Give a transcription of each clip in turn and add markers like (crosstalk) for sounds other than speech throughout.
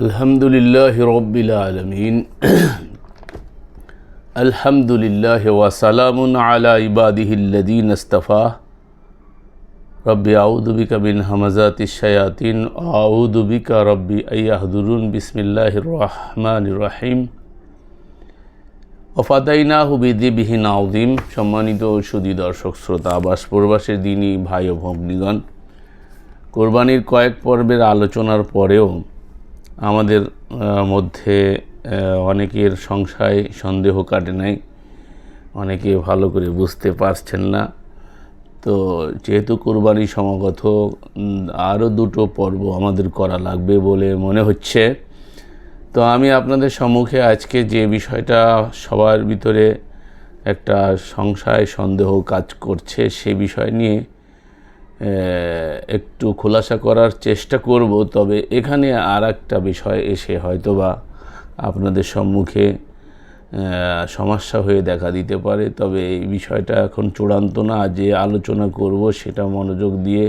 الحمد لله رب العالمين الحمد لله وسلام على عباده الذين اصطفى ربي أعوذ بك من همزات الشياطين أعوذ بك ربي أن يحضرون بسم الله الرحمن الرحيم অফাদাইনাহু বিধিবিহীন আউদিম সম্মানিত সুদী দর্শক শ্রোতা আবাস প্রবাসের দিনই ভাই ও ভগ্নীগণ কোরবানির কয়েক পর্বের আলোচনার পরেও আমাদের মধ্যে অনেকের সংশয়, সন্দেহ কাটে নাই। অনেকে ভালো করে বুঝতে পারছেন না। তো যেহেতু কোরবানি সমাগত আরও দুটো পর্ব আমাদের করা লাগবে বলে মনে হচ্ছে। তো আমি আপনাদের সম্মুখে আজকে যে বিষয়টা সবার ভিতরে একটা সংশয়, সন্দেহ কাজ করছে সে বিষয় নিয়ে একটু খোলাসা করার চেষ্টা করব, তবে এখানে আর একটা বিষয় এসে হয়তোবা আপনাদের সম্মুখে সমস্যা হয়ে দেখা দিতে পারে, তবে এই বিষয়টা এখন চূড়ান্ত না, যে আলোচনা করব সেটা মনোযোগ দিয়ে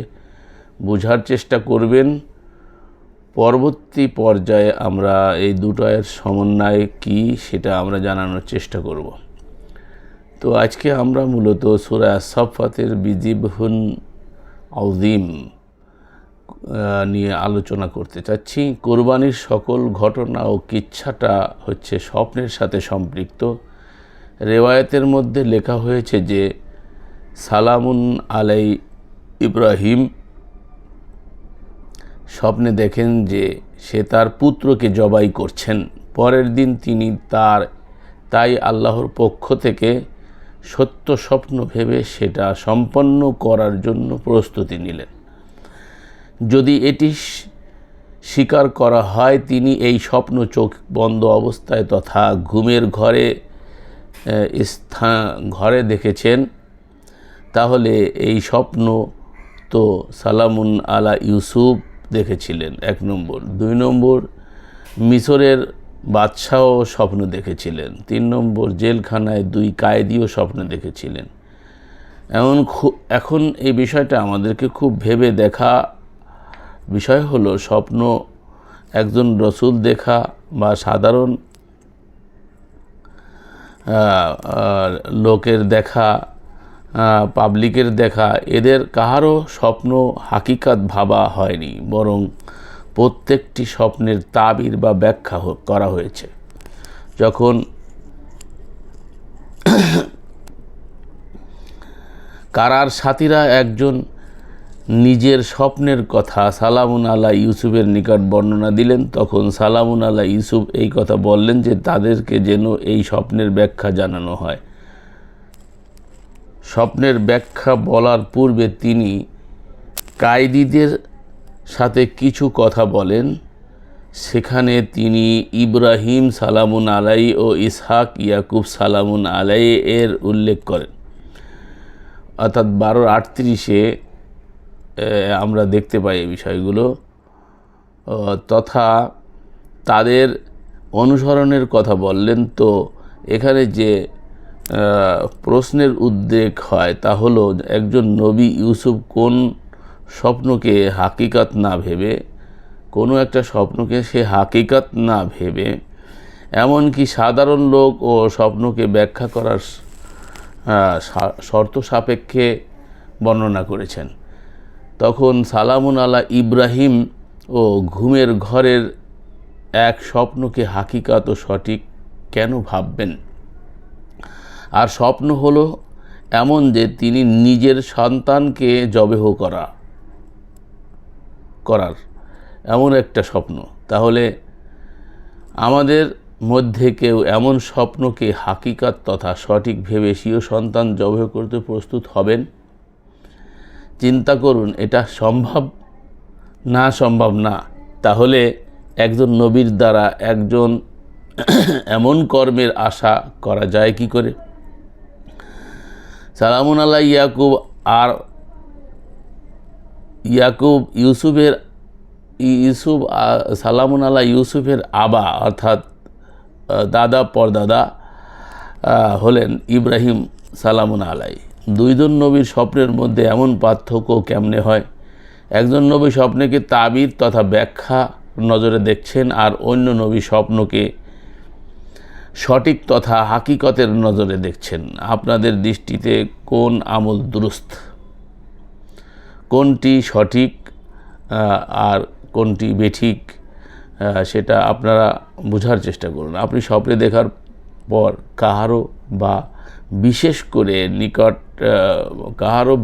বোঝার চেষ্টা করবেন। পরবর্তী পর্যায়ে আমরা এই দুটোয়ের সমন্বয় কি সেটা আমরা জানানোর চেষ্টা করব। তো আজকে আমরা মূলত সুরা সফাতের বিজিবহুন আউজিম নিয়ে আলোচনা করতে চাচ্ছি। কোরবানির সকল ঘটনা ও কিচ্ছাটা হচ্ছে স্বপ্নের সাথে সম্পৃক্ত। রেওয়ায়তের মধ্যে লেখা হয়েছে যে, সালামুন আলাই ইব্রাহিম স্বপ্নে দেখেন যে সে তার পুত্রকে জবাই করছেন। পরের দিন তিনি তার, তাই আল্লাহর পক্ষ থেকে সত্য স্বপ্ন ভেবে সেটা সম্পন্ন করার জন্য প্রস্তুতি নিলেন। যদি এটি স্বীকার করা হয়, তিনি এই স্বপ্ন চোখ বন্ধ অবস্থায় তথা ঘুমের ঘরে স্থান, ঘরে দেখেছেন, তাহলে এই স্বপ্ন তো সালামুন আলা ইউসুফ দেখেছিলেন, এক নম্বর। দুই নম্বর, মিশরের বাদশাহও স্বপ্ন দেখেছিলেন। তিন নম্বর জেলখানায় দুই কায়েদিও স্বপ্ন দেখেছিলেন। এমন এখন এই বিষয়টা আমাদেরকে খুব ভেবে দেখা বিষয় হলো স্বপ্ন, একজন রসুল দেখা বা সাধারণ লোকের দেখা পাবলিকের দেখা, এদের কাহারও স্বপ্ন হাকিকাত ভাবা হয়নি। বরং প্রত্যেকটি স্বপ্নের তাবির বা ব্যাখ্যা করা হয়েছে। যখন কারার সাথীরা একজন নিজের স্বপ্নের কথা সালামুন আলা ইউসুফের নিকট বর্ণনা দিলেন, তখন সালামুন আলা ইউসুফ এই কথা বললেন যে, তাদেরকে যেন এই স্বপ্নের ব্যাখ্যা জানানো হয়। স্বপ্নের ব্যাখ্যা বলার পূর্বে তিনি কায়দিদের সাথে কিছু কথা বলেন। সেখানে তিনি ইব্রাহিম সালামুন আলাই ও ইসহাক ইয়াকুব সালামুন আলাই এর উল্লেখ করেন। অর্থাৎ বারো আটত্রিশে আমরা দেখতে পাই এই বিষয়গুলো। তথা তাদের অনুসরণের কথা বললেন তো এখানে যে প্রশ্নের উদ্বেগ হয় তা হলো একজন নবী ইউসুফ কোন স্বপ্নকে হাকিকাত না ভেবে, কোনো একটা স্বপ্নকে সে হাকিকাত না ভেবে, এমনকি সাধারণ লোক ও স্বপ্নকে ব্যাখ্যা করার শর্ত সাপেক্ষে বর্ণনা করেছেন। তখন সালামুন আলা ইব্রাহিম ও ঘুমের ঘরের এক স্বপ্নকে হাকিকাত ও সঠিক কেন ভাববেন? আর স্বপ্ন হলো এমন যে তিনি নিজের সন্তানকে জবেহ করা। করার এমন একটা স্বপ্ন। তাহলে আমাদের মধ্যে কেউ এমন স্বপ্নকে হাকিকাত তথা সঠিক ভেবে স্বীয় সন্তান জবেহ করতে প্রস্তুত হবেন? চিন্তা করুন, এটা সম্ভব? না সম্ভব না। তাহলে একজন নবীর দ্বারা একজন এমন কর্মের আশা করা যায় কি করে? সালামুন আল্লাহ ইয়াকুব আর ইয়াকুব ইউসুফের, ইউসুফ সালামুন আল্লাহ ইউসুফের আবা, অর্থাৎ দাদা পরদাদা হলেন ইব্রাহিম সালামুন আলাই। দুইজন নবীর স্বপ্নের মধ্যে এমন পার্থক্য কেমনে হয়? একজন নবী স্বপ্নেকে তাবির তথা ব্যাখ্যা নজরে দেখছেন আর অন্য নবী স্বপ্নকে সঠিক তথা হাকিকতের নজরে দেখছেন। আপনাদের দৃষ্টিতে কোন আমল দুরুস্ত? কোনটি সঠিক আর কোনটি বেঠিক সেটা আপনারা বোঝার চেষ্টা করুন। আপনি স্বপ্নে দেখার পর কাহারও বা বিশেষ করে নিকট কাহারও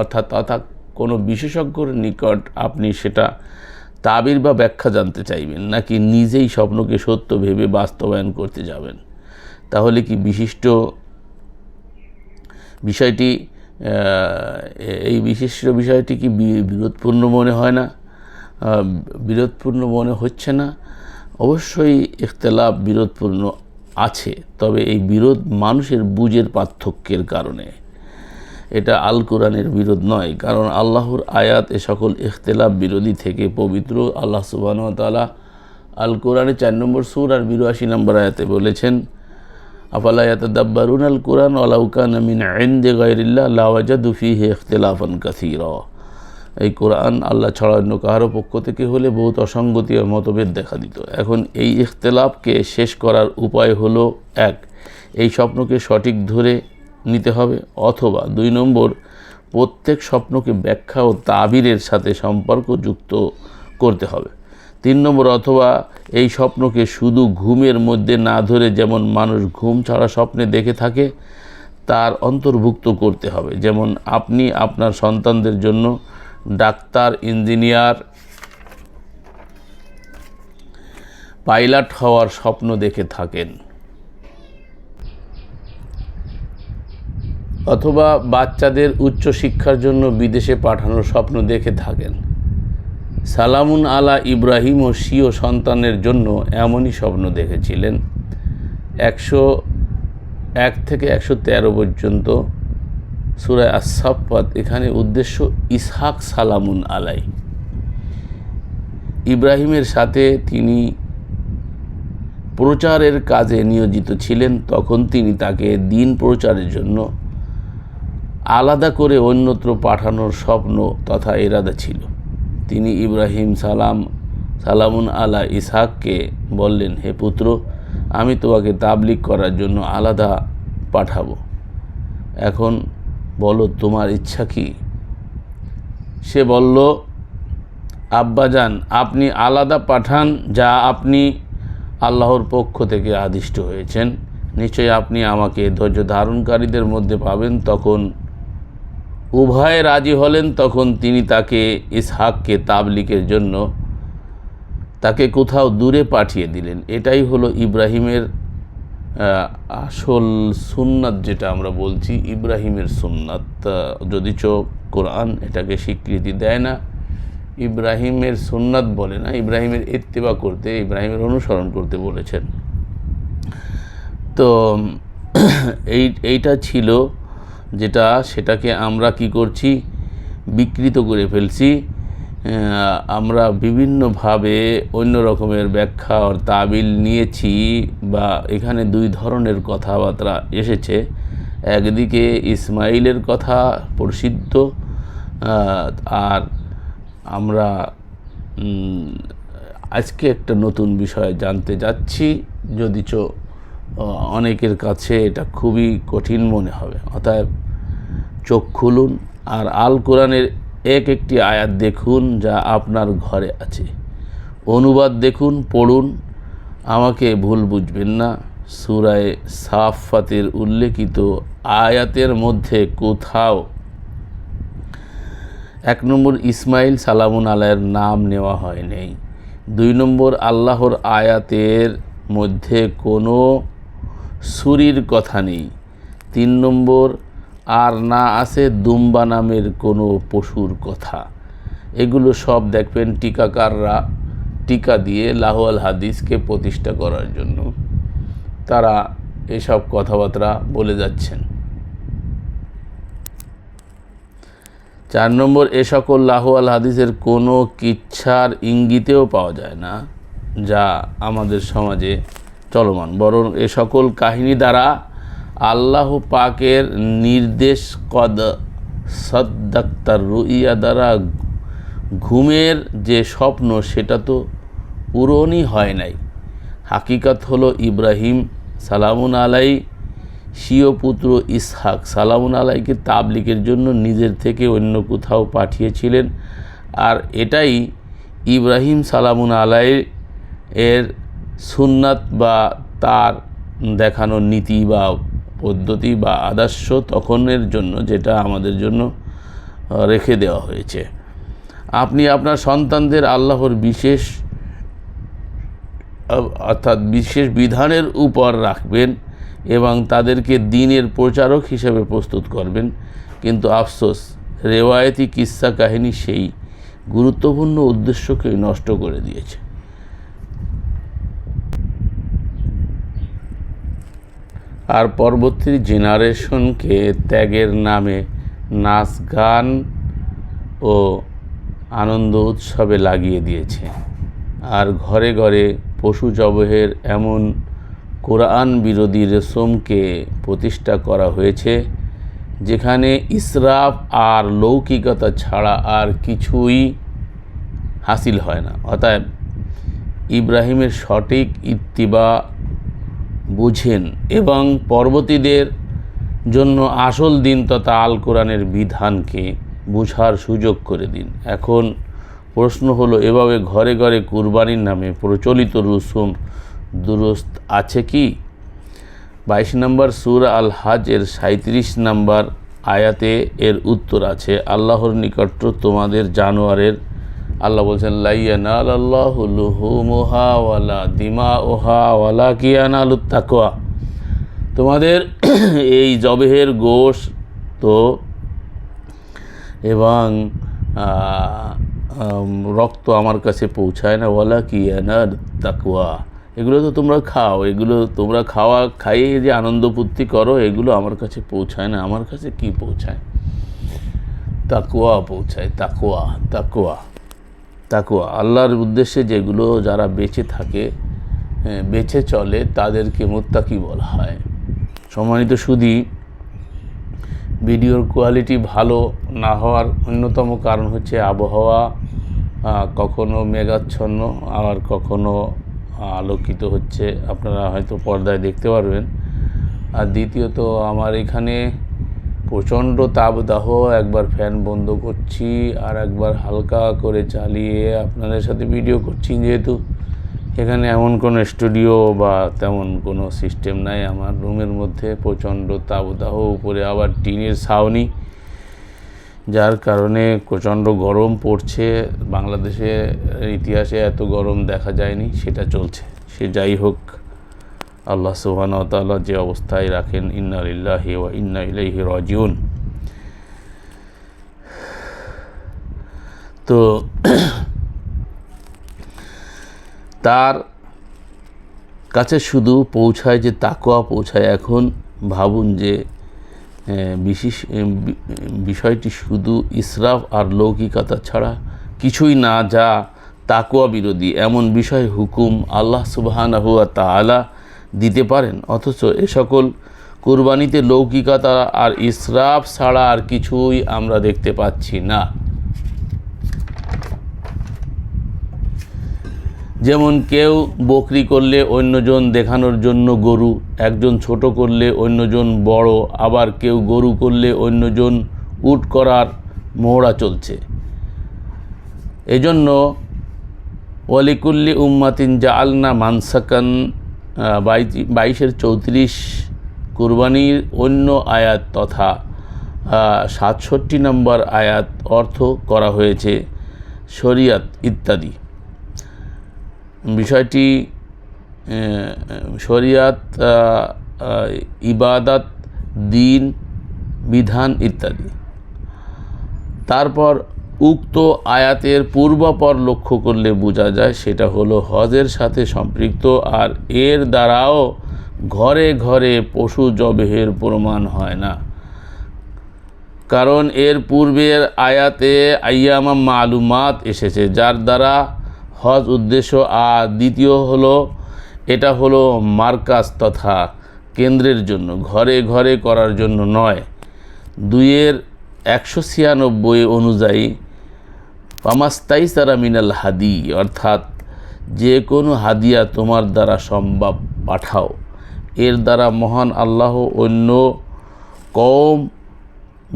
অর্থাৎ তথা কোনো বিশেষজ্ঞর নিকট আপনি সেটা তাবির বা ব্যাখ্যা জানতে চাইবেন, নাকি নিজেই স্বপ্নকে সত্য ভেবে বাস্তবায়ন করতে যাবেন? তাহলে কি বিশিষ্ট বিষয়টি এই বিশিষ্ট বিষয়টি কি বিরোধপূর্ণ মনে হয় না? বিরোধপূর্ণ মনে হচ্ছে না? অবশ্যই ইখতলাফ বিরোধপূর্ণ আছে, তবে এই বিরোধ মানুষের বুঝের পার্থক্যের কারণে। এটা আল কোরআনের বিরোধ নয়, কারণ আল্লাহর আয়াত এ সকল ইখতলাফ বিরোধী থেকে পবিত্র আল্লাহ সুবাহ তালা আল কোরআনে চার নম্বর সুর আর বিরাশি নম্বর আয়াতে বলেছেন আফালা ইয়াতাদাব্বারুন আল কোরআন আলাউকান মিন ইনদে গায়রিল্লাহ লাওয়াজাদু ফিহি ইখতিলাফান কাসীরা। এই কোরআন আল্লাহ ছাড়া অন্য কাহারও পক্ষ থেকে হলে বহুত অসঙ্গতি ও মতভেদ দেখা দিত। এখন এই ইখতলাফকে শেষ করার উপায় হলো এক, এই স্বপ্নকে সঠিক ধরে নিতে হবে অথবা দুই নম্বর, প্রত্যেক স্বপ্নকে ব্যাখ্যা ও তাবিরের সাথে সম্পর্কযুক্ত করতে হবে। তিন নম্বর, অথবা এই স্বপ্নকে শুধু ঘুমের মধ্যে না ধরে যেমন মানুষ ঘুম ছাড়া স্বপ্নে দেখে থাকে, তার অন্তর্ভুক্ত করতে হবে। যেমন আপনি আপনার সন্তানদের জন্য ডাক্তার, ইঞ্জিনিয়ার, পাইলট হওয়ার স্বপ্ন দেখে থাকেন। অথবা বাচ্চাদের উচ্চ শিক্ষার জন্য বিদেশে পাঠানোর স্বপ্ন দেখে থাকেন। সালামুন আলা ইব্রাহিম ও সিও সন্তানের জন্য এমনই স্বপ্ন দেখেছিলেন। একশো এক থেকে একশো তেরো পর্যন্ত সুরায় আসাফাত এখানে উদ্দেশ্য ইসহাক সালামুন আলাই। ইব্রাহিমের সাথে তিনি প্রচারের কাজে নিয়োজিত ছিলেন, তখন তিনি তাকে দিন প্রচারের জন্য আলাদা করে অন্যত্র পাঠানোর স্বপ্ন তথা এরাদা ছিল। তিনি ইব্রাহিম সালাম, সালামুন আলা ইসহাককে বললেন, হে পুত্র, আমি তোমাকে তাবলিক করার জন্য আলাদা পাঠাবো। এখন বলো, তোমার ইচ্ছা কি? সে বলল, আব্বাজান, আপনি আলাদা পাঠান যা আপনি আল্লাহর পক্ষ থেকে আদিষ্ট হয়েছেন। নিশ্চয়ই আপনি আমাকে ধৈর্য ধারণকারীদের মধ্যে পাবেন, তখন উভয়ে রাজি হলেন তখন তিনি তাকে ইসহাককে তাবলিকের জন্য তাকে কোথাও দূরে পাঠিয়ে দিলেন। এটাই হলো ইব্রাহিমের আসল সুন্নাত যেটা আমরা বলছি ইব্রাহিমের সুন্নাত। আহ, যদিচ কোরআন এটাকে স্বীকৃতি দেয় না ইব্রাহিমের সুন্নাত বলে না ইব্রাহিমের ইত্তেবা করতে ইব্রাহিমের অনুসরণ করতে বলেছেন। তো এই এইটা ছিল যেটা সেটাকে আমরা কি করছি? বিকৃত করে ফেলছি। আমরা বিভিন্নভাবে অন্য রকমের ব্যাখ্যা আর তাবিল নিয়েছি বা এখানে দুই ধরনের কথাবার্তা এসেছে। একদিকে ইসমাইলের কথা প্রসিদ্ধ আর আমরা আজকে একটা নতুন বিষয় জানতে যাচ্ছি। যদিচ অনেকের কাছে এটা খুবই কঠিন মনে হবে। অতএব চোখ খুলুন আর আল কোরআনের এক একটি আয়াত দেখুন যা আপনার ঘরে আছে। অনুবাদ দেখুন, পড়ুন। আমাকে ভুল বুঝবেন না। সুরায় সাফাতের উল্লেখিত আয়াতের মধ্যে কোথাও এক নম্বর ইসমাইল সালামুন আলাইয়ের নাম নেওয়া হয় নাই। দুই নম্বর আল্লাহর আয়াতের মধ্যে কোনো সুরির কথা নেই। তিন নম্বর আর না আছে দুম্বা নামের কোনো পশুর কথা। এগুলো সব দেখবেন টিকাকাররা টিকা দিয়ে লাহোয়াল হাদিসকে প্রতিষ্ঠা করার জন্য। তারা এসব কথাবার্তা বলে যাচ্ছেন। চার নম্বর, এ সকল লাহোয়াল হাদিসের কোনো কিচ্ছার ইঙ্গিতেও পাওয়া যায় না, যা আমাদের সমাজে চলমান। বরং এ সকল কাহিনী দ্বারা আল্লাহ পাকের নির্দেশ কদ সদ্দাক্তার রুইয়া দ্বারা ঘুমের যে স্বপ্ন, সেটা তো পূরণই হয় নাই। হাকিকাত হলো ইব্রাহিম, সালামুন আলাই, স্বীয় পুত্র ইসহাক। সালামুন আলাইকে তাবলিকের জন্য নিজের থেকে অন্য কোথাও পাঠিয়েছিলেন। আর এটাই ইব্রাহিম সালামুন আলাই এর সুন্নাত বা তার দেখানো নীতি বা পদ্ধতি বা আদর্শ তখনের জন্য যেটা আমাদের জন্য রেখে দেওয়া হয়েছে। আপনি আপনার সন্তানদের আল্লাহর বিশেষ অর্থাৎ বিশেষ বিধানের উপর রাখবেন এবং তাদেরকে দিনের প্রচারক হিসেবে প্রস্তুত করবেন। কিন্তু আফসোস, রেওয়ায়তি কিস্সা কাহিনী সেই গুরুত্বপূর্ণ উদ্দেশ্যকে নষ্ট করে দিয়েছে। আর পরবর্তী জেনারেশনকে ত্যাগের নামে নাচ, গান ও আনন্দ উৎসবে লাগিয়ে দিয়েছে। আর ঘরে ঘরে পশু জবহের এমন কোরআন বিরোধী রেশমকে প্রতিষ্ঠা করা হয়েছে, যেখানে ইসরাফ আর লৌকিকতা ছাড়া আর কিছুই হাসিল হয় না। অতএব ইব্রাহিমের সঠিক ইত্তিবা বুঝেন এবং পরবর্তীদের জন্য আসল দিন তথা আল কোরআনের বিধানকে বুঝার সুযোগ করে দিন। এখন প্রশ্ন হলো, এভাবে ঘরে ঘরে কুরবানির নামে প্রচলিত রুসুম দুরস্ত আছে কি? বাইশ নম্বর সুর আল হাজ এর সাঁত্রিশ নম্বর আয়াতে এর উত্তর আছে, আল্লাহর নিকট তোমাদের জানোয়ারের আল্লাহ বলছেন লাইয়ানাল আল্লাহ লুহুমুহা ওয়ালা দিমা তোমাদের (clears throat) এই জবেহের গোশ তো এবং রক্ত আমার কাছে পৌঁছায় না ওয়ালা কিয়ানার তাকুয়া এগুলো তো তোমরা খাও, এগুলো তোমরা খাওয়া, খাইয়ে যে আনন্দ ফুর্তি করো, এগুলো আমার কাছে পৌঁছায় না, আমার কাছে কি পৌঁছায়? তাকুয়া পৌঁছায় তাকুয়া তাকুয়া তাকুয়া আল্লাহর উদ্দেশ্যে যেগুলো যারা বেঁচে থাকে হ্যাঁ, বেঁচে চলে তাদেরকে মোত্তাকি বলা হয়। সম্মানিত সুদী ভিডিওর কোয়ালিটি ভালো না হওয়ার অন্যতম কারণ হচ্ছে আবহাওয়া কখনো মেঘাচ্ছন্ন আবার কখনো আলোকিত হচ্ছে। আপনারা হয়তো পর্দায় দেখতে পারবেন। আর দ্বিতীয়ত আমার এখানে প্রচণ্ড তাপদাহ, একবার ফ্যান বন্ধ করছি আর একবার হালকা করে চালিয়ে আপনাদের সাথে ভিডিও করছি। যেহেতু এখানে এমন কোনো স্টুডিও বা তেমন কোনো সিস্টেম নাই, আমার রুমের মধ্যে প্রচণ্ড তাপদাহ, উপরে আবার টিনের ছাউনি, যার কারণে প্রচণ্ড গরম পড়ছে। বাংলাদেশে ইতিহাসে এত গরম দেখা যায়নি, সেটা চলছে। সে যাই হোক। আল্লাহ সুবহান তাআলা যে অবস্থায় রাখেন, ইন্না লিল্লাহি ওয়া ইন্না ইলাইহি রাজিউন। তো তার কাছে শুধু পৌঁছায় যে তাকোয়া পৌঁছায়, এখন ভাবুন যে বিশেষ বিষয়টি শুধু ইসরাফ আর লৌকিকতা ছাড়া কিছুই না, যা তাকোয়া বিরোধী। এমন বিষয় হুকুম আল্লাহ সুবহানাহু ওয়া তাআলা দিতে পারেন। অথচ এ সকল কুরবানিতে লৌকিকতা আর ইসরাফ ছাড়া আর কিছুই আমরা দেখতে পাচ্ছি না। যেমন কেউ বকরি করলে অন্যজন দেখানোর জন্য গরু, একজন ছোট করলে অন্যজন বড়, আবার কেউ গরু করলে অন্যজন উট করার মোহরা চলছে। এজন্য ওয়ালিকুল্লি উম্মাতিন জা আলনা মানসাকান বাইশের চৌত্রিশ কুরবানির অন্য আয়াত তথা সাতষট্টি নম্বর আয়াত অর্থ করা হয়েছে শরিয়াত ইত্যাদি। বিষয়টি শরিয়াত ইবাদত, দিন, বিধান ইত্যাদি। তারপর উক্ত আয়াতের পূর্বাপর লক্ষ্য করলে বোঝা যায় সেটা হলো হজের সাথে সম্পৃক্ত আর এর দ্বারাও ঘরে ঘরে পশু জবেহের প্রমাণ হয় না। কারণ এর পূর্বের আয়াতে আইয়ামা মালুমাত এসেছে, যার দ্বারা হজ উদ্দেশ্য, আর দ্বিতীয় হলো এটা হলো মার্কাস তথা কেন্দ্রের জন্য, ঘরে ঘরে করার জন্য নয়। দুইয়ের একশো ছিয়ানব্বই অনুযায়ী পামাস্তাই সারা মিনাল হাদি, অর্থাৎ যে কোনো হাদিয়া তোমার দ্বারা সম্ভব, পাঠাও। এর দ্বারা মহান আল্লাহ অন্য কম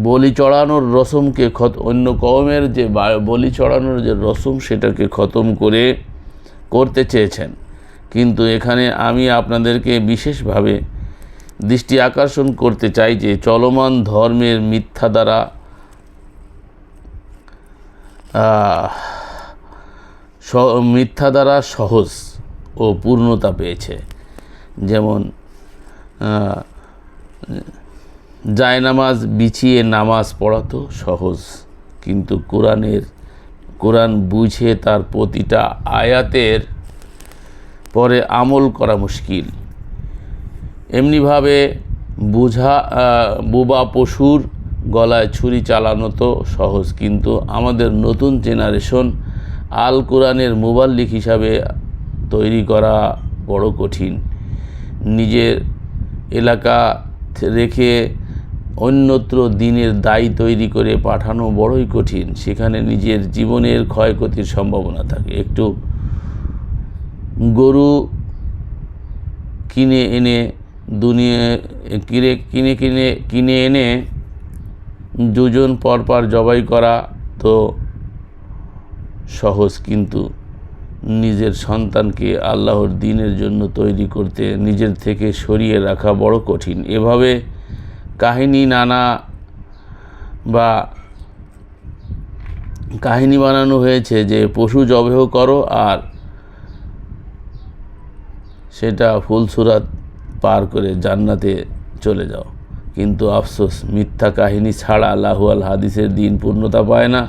বলি চড়ানোর রসমকে খত, অন্য কওমের যে বলি চড়ানোর যে রসম সেটাকে খতম করে করতে চেয়েছেন। কিন্তু এখানে আমি আপনাদেরকে বিশেষভাবে দৃষ্টি আকর্ষণ করতে চাই যে চলমান ধর্মের মিথ্যা দ্বারা মিথ্যা দ্বারা সহজ ও পূর্ণতা পেয়েছে। যেমন জায়নামাজ বিছিয়ে নামাজ পড়া তো সহজ, কিন্তু কোরআনের, কোরআন বুঝে তার প্রতিটা আয়াতের পরে আমল করা মুশকিল। এমনিভাবে বুঝা বোবা পশুর গলায় ছুরি চালানো তো সহজ, কিন্তু আমাদের নতুন জেনারেশন আল কোরআনের মুবাল্লিক হিসাবে তৈরি করা বড় কঠিন। নিজের এলাকা রেখে অন্যত্র দিনের দায় তৈরি করে পাঠানো বড়ই কঠিন, সেখানে নিজের জীবনের ক্ষয়ক্ষতির সম্ভাবনা থাকে। একটু গরু কিনে এনে দুনিয়া, কিনে কিনে কিনে কিনে এনে দুজন পরপর জবাই করা তো সহজ, কিন্তু নিজের সন্তানকে আল্লাহর দিনের জন্য তৈরি করতে নিজের থেকে সরিয়ে রাখা বড় কঠিন। এভাবে কাহিনী নানা বা কাহিনী বানানো হয়েছে যে, পশু জবেহ করো আর সেটা ফুলসুরাত পার করে জান্নাতে চলে যাও। কিন্তু আফসোস, মিথ্যা কাহিনী ছাড়া আল্লাহু আল হাদিসের দিন পূর্ণতা পায় না।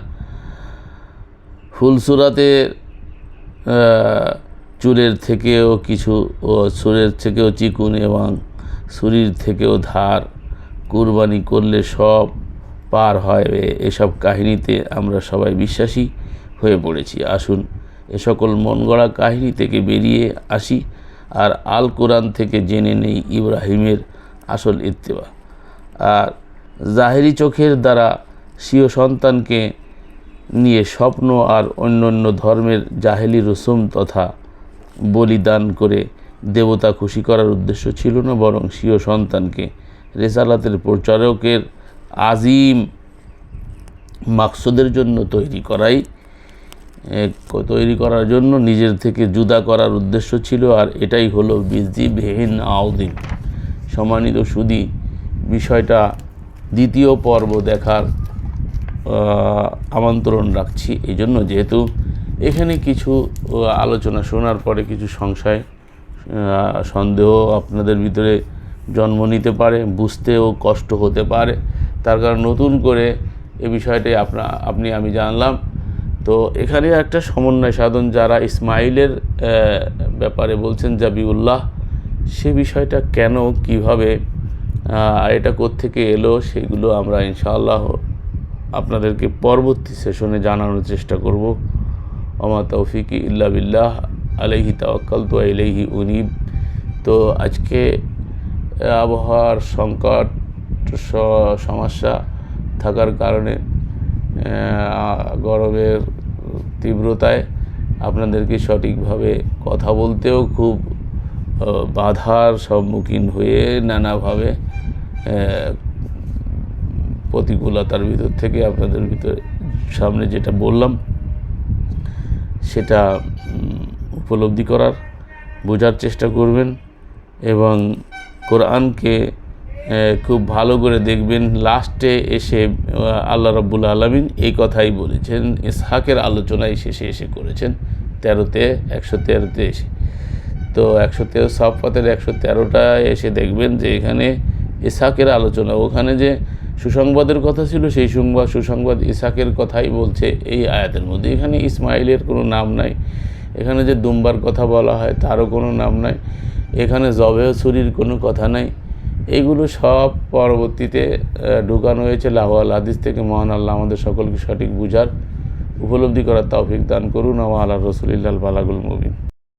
ফুলসুরাতে চুলের থেকেও কিছু, ও সুরের থেকেও চিকুন এবং ছুরির থেকেও ধার কুরবানি করলে সব পার হয়। এসব কাহিনীতে আমরা সবাই বিশ্বাসী হয়ে পড়েছি। আসুন, এ সকল মন গড়া কাহিনী থেকে বেরিয়ে আসি আর আল কোরআন থেকে জেনে নেই ইব্রাহিমের আসল ইত্তেবা। আর জাহেরি চোখের দ্বারা স্বীয় সন্তানকে নিয়ে স্বপ্ন আর অন্যান্য ধর্মের জাহেলি রসুম তথা বলিদান করে দেবতা খুশি করার উদ্দেশ্য ছিল না, বরং স্বীয় সন্তানকে রেসালাতের প্রচারকের আজিম মাকসুদের জন্য তৈরি করাই তৈরি করার জন্য নিজের থেকে জুদা করার উদ্দেশ্য ছিল, আর এটাই হলো বিজি বেহিন আউদিন, সম্মানিত সুদী বিষয়টা দ্বিতীয় পর্ব দেখার আমন্ত্রণ রাখছি। এই জন্য যেহেতু এখানে কিছু আলোচনা শোনার পরে কিছু সংশয় সন্দেহ আপনাদের ভিতরে জন্ম নিতে পারে, বুঝতেও কষ্ট হতে পারে। তার কারণ নতুন করে এ বিষয়টি আপনা, আপনি, আমি জানলাম। তো এখানে একটা সমন্বয় সাধন যারা ইসমাইলের ব্যাপারে বলছেন জাবিউল্লাহ, সে বিষয়টা কেন, কীভাবে আহ, এটা কোত্থেকে এলো সেগুলো আমরা ইনশাআল্লাহ আপনাদেরকে পরবর্তী সেশনে জানানোর চেষ্টা করব। আমার তৌফিকি ইল্লা বিল্লাহ আলাইহি তাওয়াক্কাল তো আলাইহি উনিব। তো আজকে আবহাওয়ার সংকট সমস্যা থাকার কারণে গরমের তীব্রতায় আপনাদেরকে সঠিকভাবে কথা বলতেও খুব বাধার সম্মুখীন হয়ে নানাভাবে প্রতিকূলতার ভিতর থেকে আপনাদের ভিতরে, সামনে যেটা বললাম, সেটা উপলব্ধি করার, বোঝার চেষ্টা করবেন এবং কোরআনকে খুব ভালো করে দেখবেন। লাস্টে এসে আল্লাহ রব্বুল আলমিন এই কথাই বলেছেন, ইসহাকের আলোচনাই শেষে এসে করেছেন, তেরোতে, একশো তেরোতে এসে। তো একশো তেরো সাফাতের একশো তেরোটায় এসে দেখবেন যে এখানে ইসাকের আলোচনা। ওখানে যে সুসংবাদের কথা ছিল, সেই সংবাদ সুসংবাদ ইসাকের কথাই বলছে এই আয়াতের মধ্যে। এখানে ইসমাইলের কোনো নাম নাই। এখানে যে দুম্বার কথা বলা হয়, তারও কোনো নাম নাই। এখানে জবেহ ছুরির কোনো কথা নাই। এইগুলো সব পরবর্তীতে ঢুকানো হয়েছে লাহওয়াল হাদিস থেকে। মহান আল্লাহ আমাদের সকলকে সঠিক বুঝার, উপলব্ধি করার তৌফিক দান করুন। আমার আল্লাহ রসুলিল্লাহ বালাগুল মুবিন।